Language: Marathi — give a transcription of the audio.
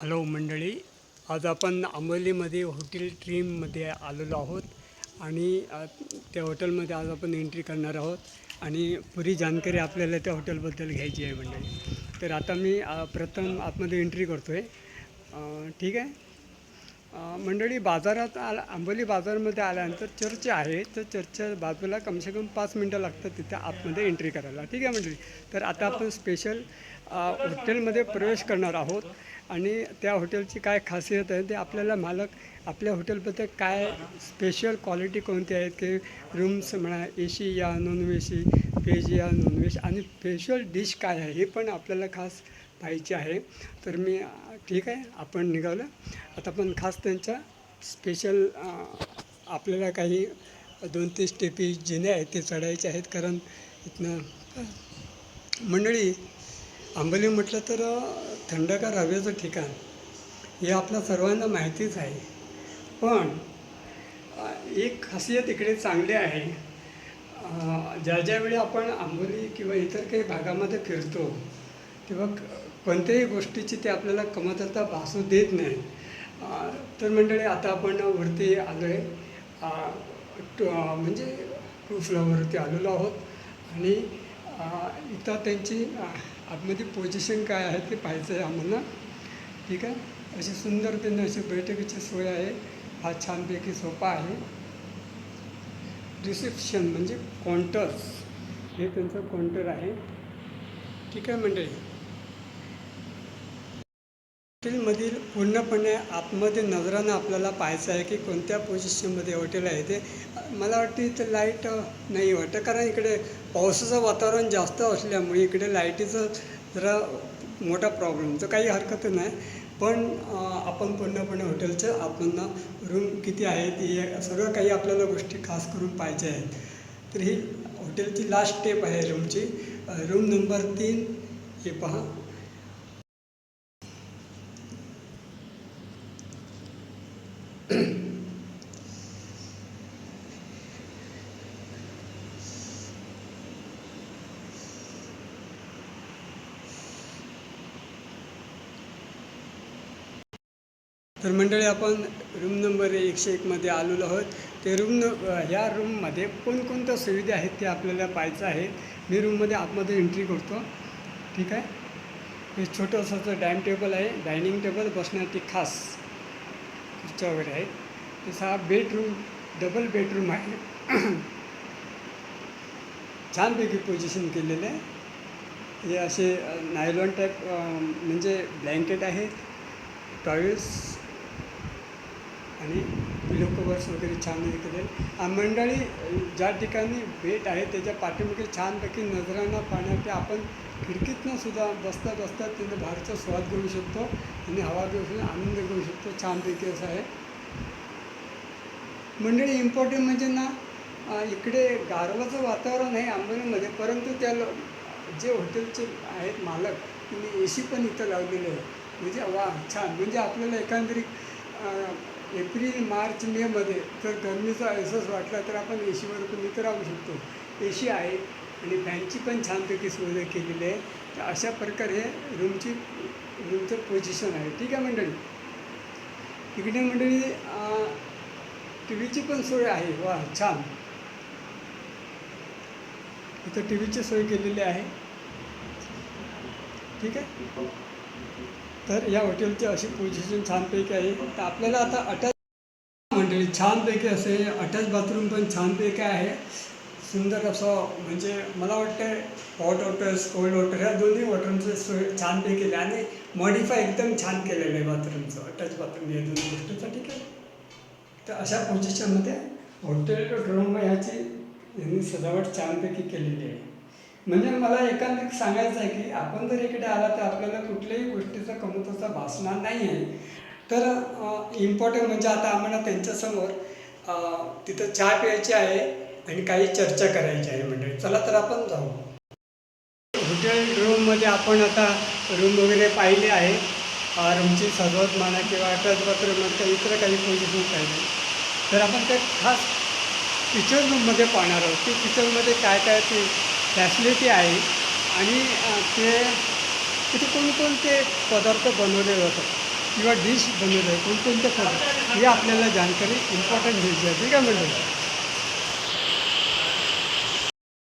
हॅलो मंडळी आज आपण आंबोलीमध्ये हॉटेल ट्रीममध्ये आलेलो आहोत आणि त्या हॉटेलमध्ये आज आपण एंट्री करणार आहोत आणि पुरी जानकारी आपल्याला त्या हॉटेलबद्दल घ्यायची आहे मंडळी. तर आता मी प्रथम आतमध्ये एंट्री करतो आहे ठीक आहे? मंडळी बाजारात आला आंबोली बाजारमध्ये आल्यानंतर चर्च आहे. तर चर्चच्या बाजूला कमसे कम पाच मिनटं लागतात तिथे आतमध्ये एंट्री करायला. ठीक आहे मंडळी? तर आता आपण स्पेशल हॉटेलमध्ये प्रवेश करणार आहोत आणि त्या हॉटेलची काय खासियत आहे ते आपल्याला मालक आपल्या हॉटेलबद्दल काय स्पेशल क्वालिटी कोणती आहेत की रूम्स म्हणा ए सी या नॉन ए सी व्हेज या नॉन व्हेज आणि स्पेशल डिश काय आहे हे पण आपल्याला खास पाहिजे आहे. तर मी ठीक आहे आपण निघालं. आता पण खास त्यांच्या स्पेशल आपल्याला काही दोन तीन स्टेपी जिने आहेत ते चढायचे आहेत. कारण इथनं मंडळी आंबोली म्हटलं तर थंडगार हवेचं ठिकाण हे आपल्या सर्वांना माहितीच आहे. पण एक खासियत इकडे चांगली आहे. ज्या ज्यावेळी आपण आंबोली किंवा इतर काही भागामध्ये फिरतो तेव्हा कोणत्याही गोष्टीची ते आपल्याला कमतरता भासू देत नाही. तर मंडळी आता आपण वरती आलो आहे म्हणजे टू फ्लोअरवरती आलेलो आहोत. आणि इथं त्यांची आतमध्ये पोझिशन काय आहे ते पाहायचं आहे आम्हाला. ठीक आहे? अशी सुंदर त्यांना अशी बैठकीची सोय आहे. हा छानपैकी सोपा आहे. रिसेप्शन म्हणजे काउंटर्स हे त्यांचं काउंटर आहे. ठीक आहे मंडळी? हॉटेलमधील पूर्णपणे आतमध्ये नजरानं आपल्याला पाहायचं आहे की कोणत्या पोझिशनमध्ये हॉटेल आहे ते. मला वाटतं इथं लाइट नाही वाटतं. कारण इकडे पावसाचं वातावरण जास्त असल्यामुळे इकडे लाईटीचं जरा मोठा प्रॉब्लेम तर काही हरकत नाही. पण आपण पूर्णपणे हॉटेलचं आपण रूम किती आहेत हे सगळं काही आपल्याला गोष्टी खास करून पाहिजे आहेत. तर ही हॉटेलची लास्ट स्टेप आहे रूमची रूम नंबर तीन. हे पहा. तर मंडळी आपण रूम नंबर एकशे एकमध्ये आलेलो आहोत. ते रूम न ह्या रूममध्ये कोणकोणत्या सुविधा आहेत ते आपल्याला पाहायचं आहे मी रूममध्ये आतमध्ये एंट्री करतो. ठीक आहे? हे छोटंसं डायनिंग टेबल आहे. डायनिंग टेबल बसण्यासाठी खास खुर्च्या वगैरे आहेत तसा हा बेडरूम डबल बेडरूम आहे. छानपैकी पोझिशन केलेलं आहे. हे असे नायलॉन टाईप म्हणजे ब्लँकेट आहेत टॉयल्स आणि लोकवर्स कवर्स वगैरे छान हे केले मंडळी ज्या ठिकाणी भेट आहे त्याच्या पाठीमागे छानपैकी नजरांना पाहण्यासाठी आपण खिडकीतनं सुद्धा बसता बसता तिथे बाहेरचा स्वाद घेऊ शकतो आणि हवा घेऊ शकतो आनंद घेऊ शकतो. छानपैकी असं आहे. मंडळी इम्पॉर्टंट म्हणजे ना इकडे गारवाचं वातावरण आहे आंबोलीमध्ये परंतु त्या लो जे हॉटेलचे आहेत मालक त्यांनी ए सी पण इथं लावलेले आहे. म्हणजे वा छान. म्हणजे आपल्याला एकंदरीत एप्रिल मार्च मेमध्ये जर गरमीचा अहसास वाटला तर आपण ए सीवर पण तर राहू शकतो. ए सी आहे आणि फॅनची पण छानपैकी सुविधा केलेली आहे. तर अशा प्रकारे रूमची रूमचं पोझिशन आहे. ठीक आहे मंडळी? तिकडे मंडळी टी व्हीची पण सोय आहे. वा छान. इथं टी व्हीची सोय केलेली आहे. ठीक आहे? तर या हॉटेलची अशी पोझिशन छानपैकी आहे. तर आपल्याला आता अटॅच मंडळी छानपैकी असे अटॅच बाथरूम पण छानपैकी आहे. सुंदर असं म्हणजे मला वाटतं हॉट वॉटर्स कोल्ड वॉटर ह्या दोन्ही वॉटरचं सोय छानपैकी केली आणि मॉडिफाय एकदम छान केलेलं आहे बाथरूमचं अटॅच बाथरूम या दोन्ही गोष्टीचं ठीक आहे? तर अशा पोझिशनमध्ये हॉटेल रूम ह्याची यांनी सजावट छानपैकी केलेली आहे. म्हणजे मला एकांतिक सांगायचं आहे की आपण जर इकडे आला तर आपल्याला कुठल्याही गोष्टीचा कमतरता भासणार नाही आहे. तर इम्पॉर्टंट म्हणजे आता आम्हाला त्यांच्यासमोर तिथं चहा प्यायची आहे आणि काही चर्चा करायची आहे म्हणजे चला तर आपण जाऊ. हॉटेल रूममध्ये आपण आता रूम वगैरे पाहिले आहे. रूमची सजावट म्हणा किंवा अटॅच बाथरूम म्हणा इतर काही पोझिशन पाहिजे तर आपण ते खास किचन रूममध्ये पाहणार आहोत. की किचनमध्ये काय काय ते फॅसिलिटी आहे. आणि ते तिथे कोणकोणते पदार्थ बनवले जातात किंवा डिश बनवले आहे कोणकोणते पदार्थ ही आपल्याला जानकारी इम्पॉर्टंट घ्यायची आहे. ठीक आहे म्हणजे